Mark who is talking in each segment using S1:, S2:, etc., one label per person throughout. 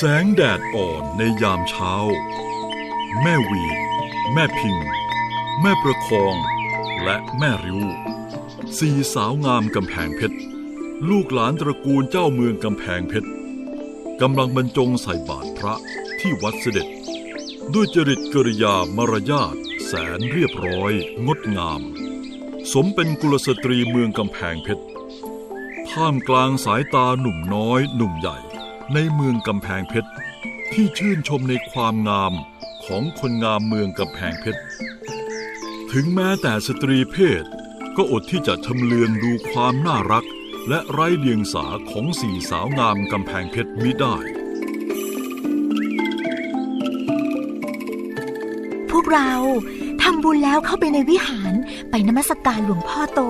S1: แสงแดดอ่อนในยามเช้า แม่วีด แม่พิง แม่ประคอง และแม่ริ้วสี่สาวงามกำแพงเพชร ลูกหลานตระกูลเจ้าเมืองกำแพงเพชรกำลังบรรจงใส่บาตรพระที่วัดเสด็จ ด้วยจริตกริยามารยาทแสนเรียบร้อย งดงาม สมเป็นกุลสตรีเมืองกำแพงเพชรท่ามกลางสายตาหนุ่มน้อยหนุ่มใหญ่ ในเมืองกำแพงเพชร ที่ชื่นชมในความงามของคนงามเมืองกำแพงเพชร ถึงแม้แต่สตรีเพศ ก็อดที่จะชำเลืองดูความน่ารัก และไร้เดียงสาของสี่สาวงามกำแพงเพชรมิได้
S2: พวกเราำบุญแล้วเข้าไปในวิหารไปนมัสการหลวงพ่อโต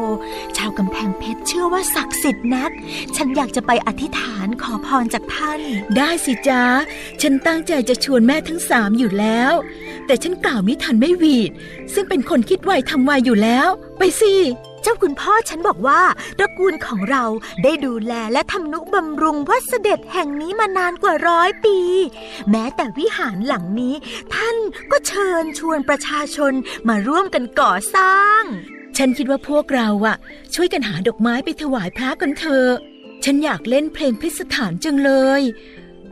S2: ชาวกำแพงเพชรเชื่อว่าศักดิ์สิทธิ์นัก ฉันอยากจะไปอธิษฐานขอพรจากท่าน
S3: ได้สิจ้าฉันตั้งใจจะชวนแม่ทั้งสามอยู่แล้ว แต่ฉันกล่าวไม่ทันไม่หวีด ซึ่งเป็นคนคิดไวทำไวอยู่แล้ว ไปสิ
S2: เจ้าคุณพ่อฉันบอกว่าตระกูลของเราได้ดูแลและทำนุบำรุงวัดเสด็จแห่งนี้มานานกว่าร้อยปี แม้แต่วิหารหลังนี้ ท่านก็เชิญชวนประชาชนมาร่วมกันก่อสร้าง
S3: ฉันคิดว่าพวกเราอะช่วยกันหาดอกไม้ไปถวายพระกันเถอะฉันอยากเล่นเพลงพิสถานจังเลย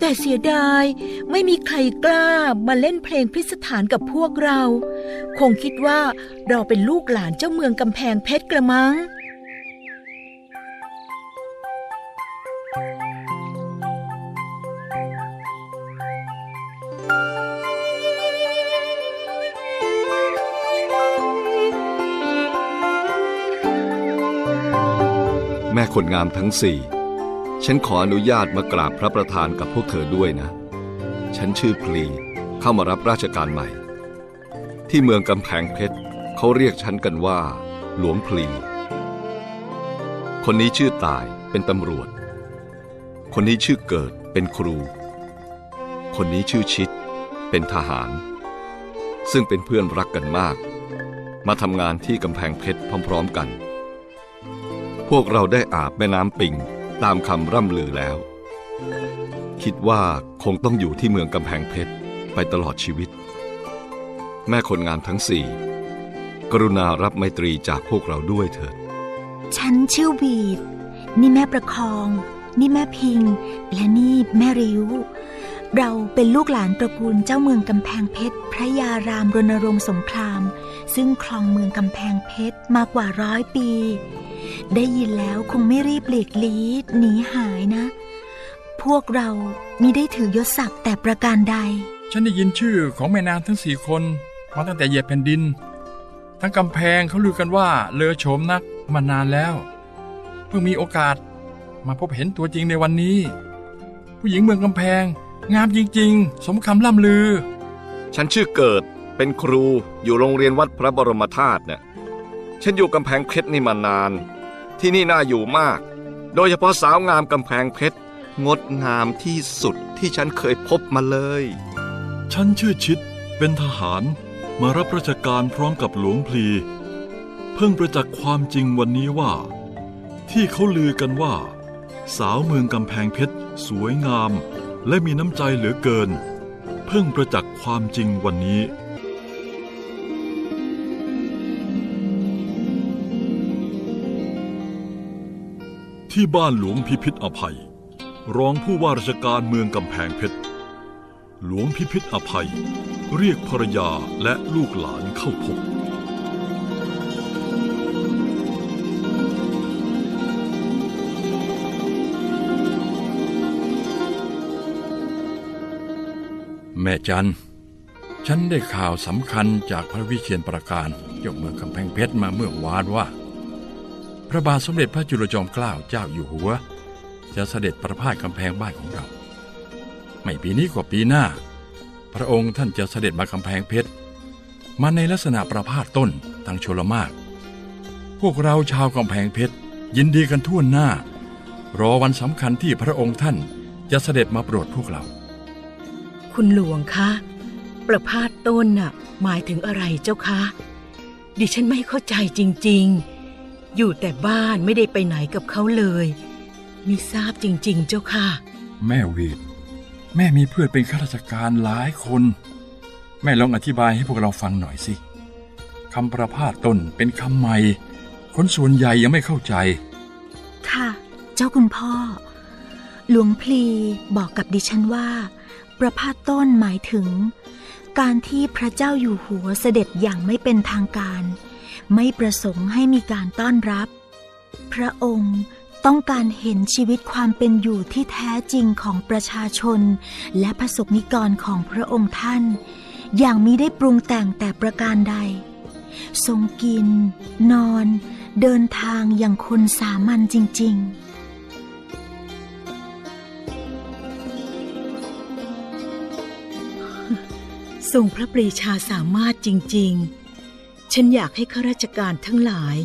S3: แต่เสียดายไม่มีใครกล้ามาเล่นเพลงพิสถานกับพวกเรา คงคิดว่าเราเป็นลูกหลานเจ้าเมืองกำแพงเพชรกระมัง
S4: แม่คนงามทั้งสี่ ฉันขออนุญาตมากราบพระประธานกับพวกเธอด้วยนะ ฉันชื่อพลีเข้ามารับราชการใหม่ ที่เมืองกำแพงเพชรเขาเรียกฉันกันว่า หลวงพลี คนนี้ชื่อตายเป็นตำรวจ คนนี้ชื่อเกิดเป็นครู คนนี้ชื่อชิด เป็นทหาร ซึ่งเป็นเพื่อนรักกันมาก มาทำงานที่กำแพงเพชรพร้อม ๆกัน พวกเราได้อาบแม่น้ำปิง ตามคำร่ำลือแล้ว คิดว่าคงต้องอยู่ที่เมืองกำแพงเพชรไปตลอดชีวิต แม่คนงานทั้งสี่ กรุณารับไมตรีจากพวกเราด้วยเถิด
S2: ฉันชื่อวีด นี่แม่ประคอง นี่แม่พิง และนี่แม่ริ้ว เราเป็นลูกหลานตระกูลเจ้าเมืองกำแพงเพชร พระยารามรณรงค์สงคราม ซึ่งครองเมืองกำแพงเพชรมากว่าร้อยปี ได้ยินแล้วคงไม่รีบหลีกลีหนีหายนะ พวกเรามิได้ถือยศศักดิ์แต่ประการใด
S5: ฉันได้ยินชื่อของแม่นางทั้งสี่คนมาตั้งแต่เหยียบแผ่นดิน ทั้งกำแพงเขาลือกันว่าเลอโฉมนักมานานแล้ว เพิ่งมีโอกาส มาพบเห็นตัวจริงในวันนี้ ผู้หญิงเมืองกำแพง งามจริงๆ สมคำล่ำลือ
S4: ฉันชื่อเกิดเป็นครูอยู่โรงเรียนวัดพระบรมธาตุเนี่ยฉันอยู่กำแพงเพชรนี่มานาน ที่นี่น่าอยู่มาก โดยเฉพาะสาวงามกำแพงเพชร งดงามที่สุดที่ฉันเคยพบมาเลย
S1: ฉันชื่อชิด เป็นทหารมารับราชการพร้อมกับหลวงพลี เพิ่งประจักษ์ความจริงวันนี้ว่า ที่เขาลือกันว่า สาวเมืองกำแพงเพชร สวยงาม และมีน้ำใจเหลือเกิน เพิ่งประจักษ์ความจริงวันนี้ ที่บ้านหลวงพิพิธอภัย รองผู้ว่าราชการเมืองกำแพงเพชร หลวงพิพิธอภัย เรียกภรรยาและลูกหลานเข้าพบ
S5: แม่จัน ฉันได้ข่าวสำคัญจากพระวิเชียนประการเจ้าเมืองกำแพงเพชรมาเมื่อวานว่า พระบาทสมเด็จพระจุลจอมเกล้าเจ้าอยู่หัว จะเสด็จประพาสกำแพงบ้านของเรา ไม่ปีนี้ก็ปีหน้า พระองค์ท่านจะเสด็จมากำแพงเพชรมาในลักษณะประพาสต้นทางชลมาก พวกเราชาวกำแพงเพชรยินดีกันทั่วหน้า รอวันสำคัญที่พระองค์ท่านจะเสด็จมาโปรดพวกเรา
S3: คุณหลวงคะ ประพาสต้นน่ะหมายถึงอะไรเจ้าคะ ดิฉันไม่เข้าใจจริง ๆ อยู่แต่บ้านไม่ได้ไปไหนกับเขาเลยมิทราบจริง ๆ เจ้าค่ะ
S5: แม่วีดแม่มีเพื่อนเป็นข้าราชการหลายคน แม่ลองอธิบายให้พวกเราฟังหน่อยสิคำประพาสต้นเป็นคำใหม่ คนส่วนใหญ่ยังไม่เข้าใจ
S2: ค่ะ เจ้าคุณพ่อ หลวงพลีบอกกับดิฉันว่า ประพาสต้นหมายถึง การที่พระเจ้าอยู่หัวเสด็จอย่างไม่เป็นทางการ ไม่ประสงค์ให้มีการต้อนรับ พระองค์ต้องการเห็นชีวิตความเป็นอยู่ที่แท้จริงของประชาชน และประสบนิกรของพระองค์ท่าน อย่างมิได้ปรุงแต่งแต่ประการใด ทรงกิน นอน เดินทางอย่างคนสามัญจริง ๆ
S3: ทรงพระปรีชาสามารถจริงๆ ฉันอยากให้ข้าราชการทั้งหลาย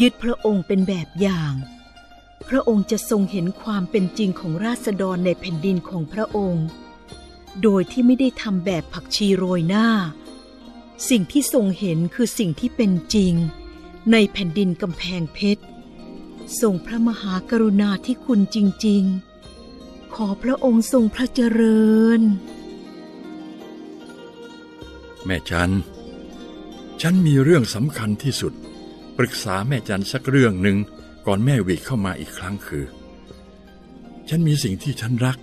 S3: ยึดพระองค์เป็นแบบอย่าง พระองค์จะทรงเห็นความเป็นจริงของราษฎรในแผ่นดินของพระองค์ โดยที่ไม่ได้ทำแบบผักชีโรยหน้า สิ่งที่ทรงเห็นคือสิ่งที่เป็นจริง ในแผ่นดินกำแพงเพชรทรงพระมหากรุณาธิคุณจริง ๆ ขอพระองค์ทรงพระเจริญ
S5: แม่จัน ฉันมีเรื่องสำคัญที่สุด ปรึกษาแม่จันสักเรื่องหนึ่งก่อนแม่วิกเข้ามาอีกครั้งคือ ฉันมีสิ่งที่ฉันรัก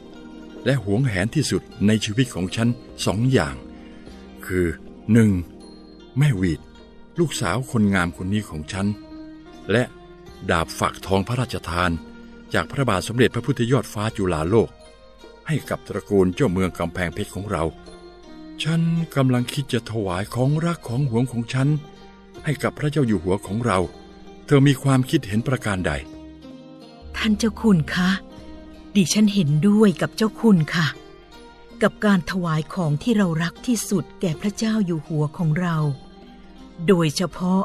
S5: และหวงแหนที่สุดในชีวิตของฉันสองอย่าง คือหนึ่งแม่วีดลูกสาวคนงามคนนี้ของฉัน และดาบฝักทองพระราชทาน จากพระบาทสมเด็จพระพุทธยอดฟ้าจุฬาโลก ให้กับตระกูลเจ้าเมืองกำแพงเพชรของเรา ฉันกำลังคิดจะถวายของรักของหวงของฉัน ให้กับพระเจ้าอยู่หัวของเรา เธอมีความคิดเห็นประการใด
S3: ท่านเจ้าคุณคะ ดิฉันเห็นด้วยกับเจ้าคุณค่ะ กับการถวายของที่เรารักที่สุดแก่พระเจ้าอยู่หัวของเรา โดยเฉพาะ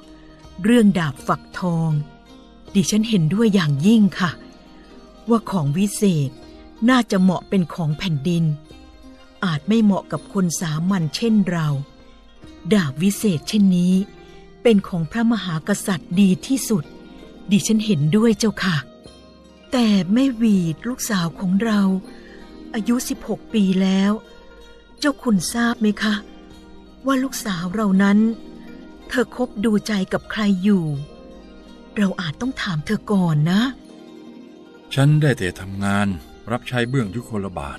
S3: เรื่องดาบฝักทอง ดิฉันเห็นด้วยอย่างยิ่งค่ะ ว่าของวิเศษน่าจะเหมาะเป็นของแผ่นดิน อาจไม่เหมาะกับคนสามัญเช่นเรา ดาบวิเศษเช่นนี้ เป็นของพระมหากษัตริย์ดีที่สุด ดิฉันเห็นด้วยเจ้าค่ะ แต่แม่หวีดลูกสาวของเรา อายุ 16 ปีแล้ว เจ้าคุณทราบไหมคะ ว่าลูกสาวเรานั้น เธอคบดูใจกับใครอยู่ เราอาจต้องถามเธอก่อนนะ
S5: ฉันได้แต่ทำงานรับใช้เบื้องยุคลบาท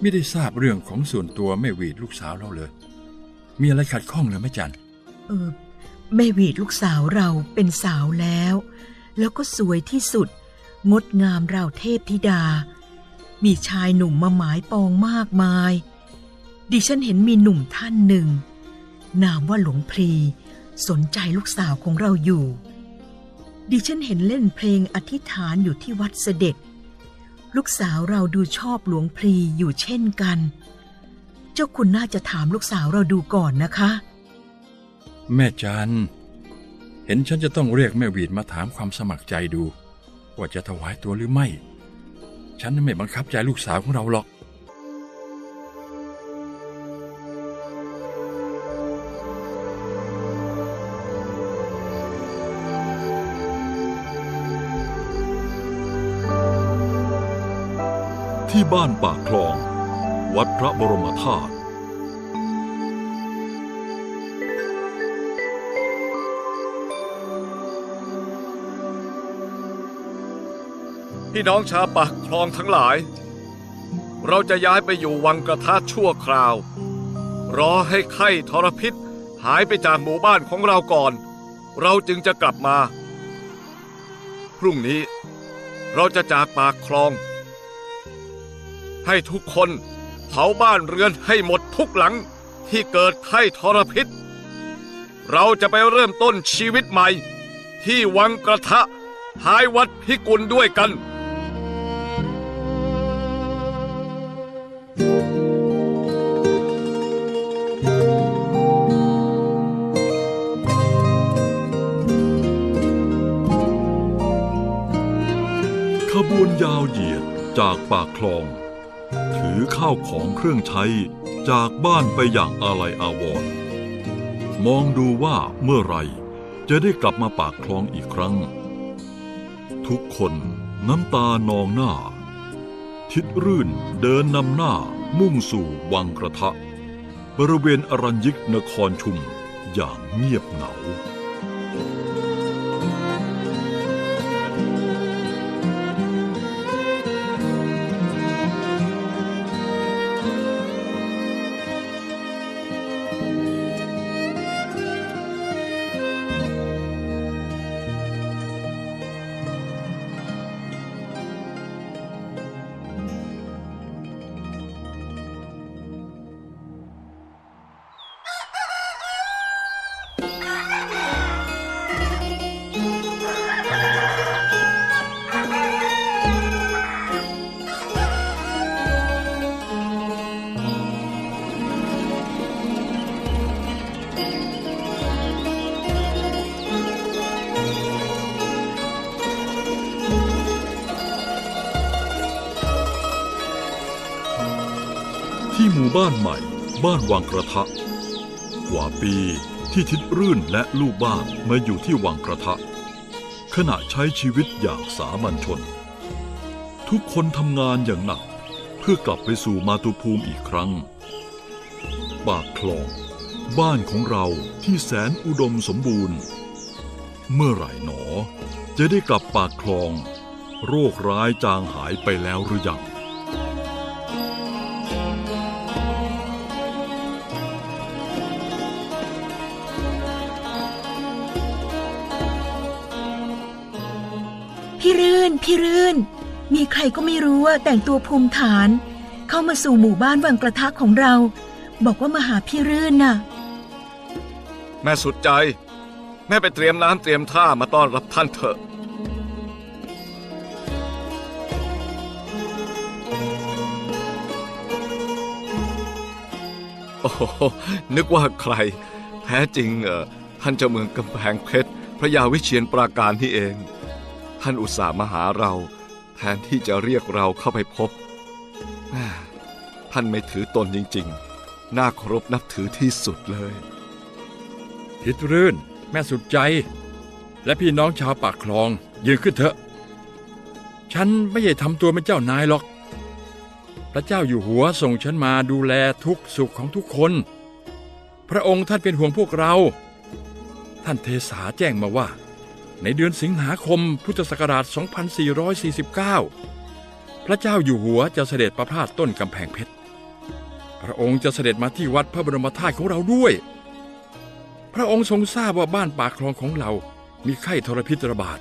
S5: ไม่ได้ทราบเรื่องของส่วนตัวแม่วีดลูกสาวเราเลย มีอะไรขัดข้องหรือไม่จัน
S3: เออแม่วีดลูกสาวเราเป็นสาวแล้ว แล้วก็สวยที่สุด งดงามราวเทพธิดา มีชายหนุ่มมาหมายปองมากมาย ดิฉันเห็นมีหนุ่มท่านหนึ่ง นามว่าหลวงพรีสนใจลูกสาวของเราอยู่ ดิฉันเห็นเล่นเพลงอธิษฐานอยู่ที่วัดเสด็จ ลูกสาวเราดูชอบหลวงพลีอยู่เช่นกัน เจ้าคุณน่าจะถามลูกสาวเราดูก่อนนะคะ
S5: แม่จันเห็นฉันจะต้องเรียกแม่วีดมาถามความสมัครใจดู ว่าจะถวายตัวหรือไม่ ฉันไม่บังคับใจลูกสาวของเราหรอก
S1: ที่บ้านปากคลอง วัดพระบรมธาตุ
S4: พี่น้องชาวปากคลองทั้งหลาย เราจะย้ายไปอยู่วังกระทะชั่วคราว รอให้ไข้ทรพิษหายไปจากหมู่บ้านของเราก่อน เราจึงจะกลับมา พรุ่งนี้เราจะจากปากคลอง ให้ทุกคนเผาบ้านเรือนให้หมดทุกหลังที่เกิดไข้ทรพิษ เราจะไปเริ่มต้นชีวิตใหม่ ที่วังกระทะท้ายวัดพิกุลด้วยกัน
S1: ขบวนยาวเหยียดจากปากคลองือข้าวของเครื่องใช้จากบ้านไปอย่างอาลัยอาวรณ์มองดูว่าเมื่อไรจะได้กลับมาปากคลองอีกครั้ง ทุกคนน้ำตานองหน้า ทิดรื่นเดินนำหน้ามุ่งสู่วังกระทะ บริเวณอรัญยิกนครชุมอย่างเงียบเหงาานใหม่ บ้านวังกระทะ กว่าปีที่ทิดรื่นและลูกบ้านมาอยู่ที่วังกระทะ ขณะใช้ชีวิตอย่างสามัญชน ทุกคนทำงานอย่างหนัก เพื่อกลับไปสู่มาตุภูมิอีกครั้ง ปากคลอง บ้านของเราที่แสนอุดมสมบูรณ์ เมื่อไหร่หนอ จะได้กลับปากคลอง โรคร้ายจางหายไปแล้วหรือยัง
S3: พี่รื่น พี่รื่น มีใครก็ไม่รู้ว่าแต่งตัวภูมิฐาน เข้ามาสู่หมู่บ้านวังกระทะของเรา บอกว่ามาหาพี่รื่นน่ะ
S4: แม่สุดใจ แม่ไปเตรียมน้ำเตรียมท่ามาต้อนรับท่านเถอะโอ้โหนึกว่าใคร แท้จริงเออท่านเจ้าเมืองกำแพงเพชร พระยาวิเชียนปราการนี่เอง ท่านอุตส่าห์มาหาเราแทนที่จะเรียกเราเข้าไปพบ ท่านไม่ถือตนจริงๆ น่าเคารพนับถือที่สุดเลย
S5: ทิดรื่น แม่สุดใจ และพี่น้องชาวปากคลอง ยืนขึ้นเถอะ ฉันไม่ใช่ทำตัวเป็นเจ้านายหรอก พระเจ้าอยู่หัวส่งฉันมาดูแลทุกสุขของทุกคน พระองค์ท่านเป็นห่วงพวกเรา ท่านเทสาแจ้งมาว่า ในเดือนสิงหาคมพุทธศักราช 2449 พระเจ้าอยู่หัวจะเสด็จประพาสต้นกำแพงเพชร พระองค์จะเสด็จมาที่วัดพระบรมธาตุของเราด้วย พระองค์ทรงทราบว่าบ้านปากคลองของเรา มีไข้ทรพิษระบาด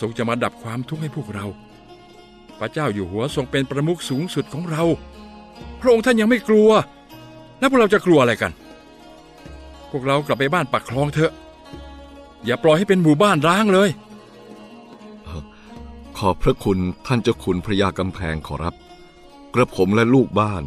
S5: ทรงจะมาดับความทุกข์ให้พวกเรา พระเจ้าอยู่หัวทรงเป็นประมุขสูงสุดของเรา พระองค์ท่านยังไม่กลัว แล้วพวกเราจะกลัวอะไรกัน พวกเรากลับไปบ้านปากคลองเถอะ อย่าปล่อยให้เป็นหมู่บ้านร้างเลย
S4: ขอบพระคุณท่านเจ้าขุนพระยากำแพงขอรับ กระผมและลูกบ้าน